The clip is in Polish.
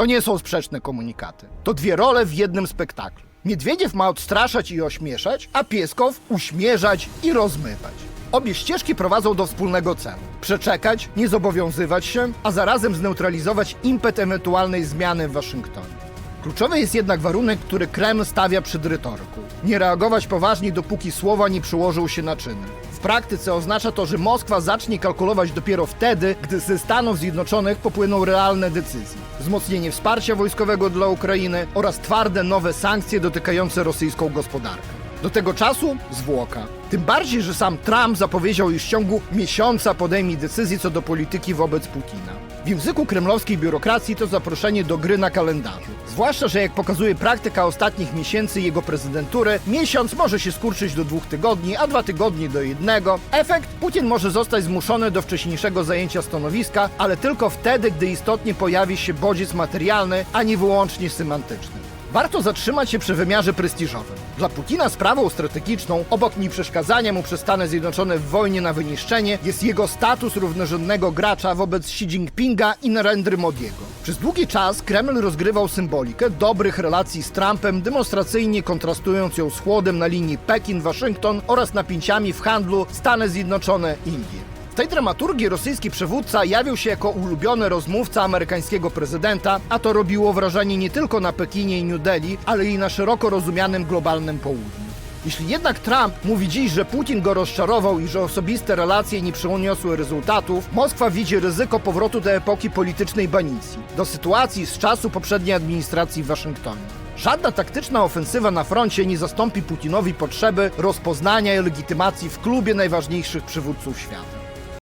To nie są sprzeczne komunikaty. To dwie role w jednym spektaklu. Miedwiediew ma odstraszać i ośmieszać, a Pieskow uśmierzać i rozmywać. Obie ścieżki prowadzą do wspólnego celu. Przeczekać, nie zobowiązywać się, a zarazem zneutralizować impet ewentualnej zmiany w Waszyngtonie. Kluczowy jest jednak warunek, który Kreml stawia przed retoryką. Nie reagować poważnie, dopóki słowa nie przyłożą się na czyny. W praktyce oznacza to, że Moskwa zacznie kalkulować dopiero wtedy, gdy ze Stanów Zjednoczonych popłyną realne decyzje. Wzmocnienie wsparcia wojskowego dla Ukrainy oraz twarde nowe sankcje dotykające rosyjską gospodarkę. Do tego czasu zwłoka. Tym bardziej, że sam Trump zapowiedział, iż w ciągu miesiąca podejmie decyzję co do polityki wobec Putina. W języku kremlowskiej biurokracji to zaproszenie do gry na kalendarzu. Zwłaszcza, że jak pokazuje praktyka ostatnich miesięcy jego prezydentury, miesiąc może się skurczyć do dwóch tygodni, a dwa tygodnie do jednego. Efekt? Putin może zostać zmuszony do wcześniejszego zajęcia stanowiska, ale tylko wtedy, gdy istotnie pojawi się bodziec materialny, a nie wyłącznie semantyczny. Warto zatrzymać się przy wymiarze prestiżowym. Dla Putina sprawą strategiczną, obok nieprzeszkadzania mu przez Stany Zjednoczone w wojnie na wyniszczenie, jest jego status równorzędnego gracza wobec Xi Jinpinga i Narendry Modiego. Przez długi czas Kreml rozgrywał symbolikę dobrych relacji z Trumpem, demonstracyjnie kontrastując ją z chłodem na linii Pekin-Waszyngton oraz napięciami w handlu Stany Zjednoczone-Indie. Tej dramaturgii rosyjski przywódca jawił się jako ulubiony rozmówca amerykańskiego prezydenta, a to robiło wrażenie nie tylko na Pekinie i New Delhi, ale i na szeroko rozumianym globalnym południu. Jeśli jednak Trump mówi dziś, że Putin go rozczarował i że osobiste relacje nie przyniosły rezultatów, Moskwa widzi ryzyko powrotu do epoki politycznej banicji, do sytuacji z czasu poprzedniej administracji w Waszyngtonie. Żadna taktyczna ofensywa na froncie nie zastąpi Putinowi potrzeby rozpoznania i legitymacji w klubie najważniejszych przywódców świata.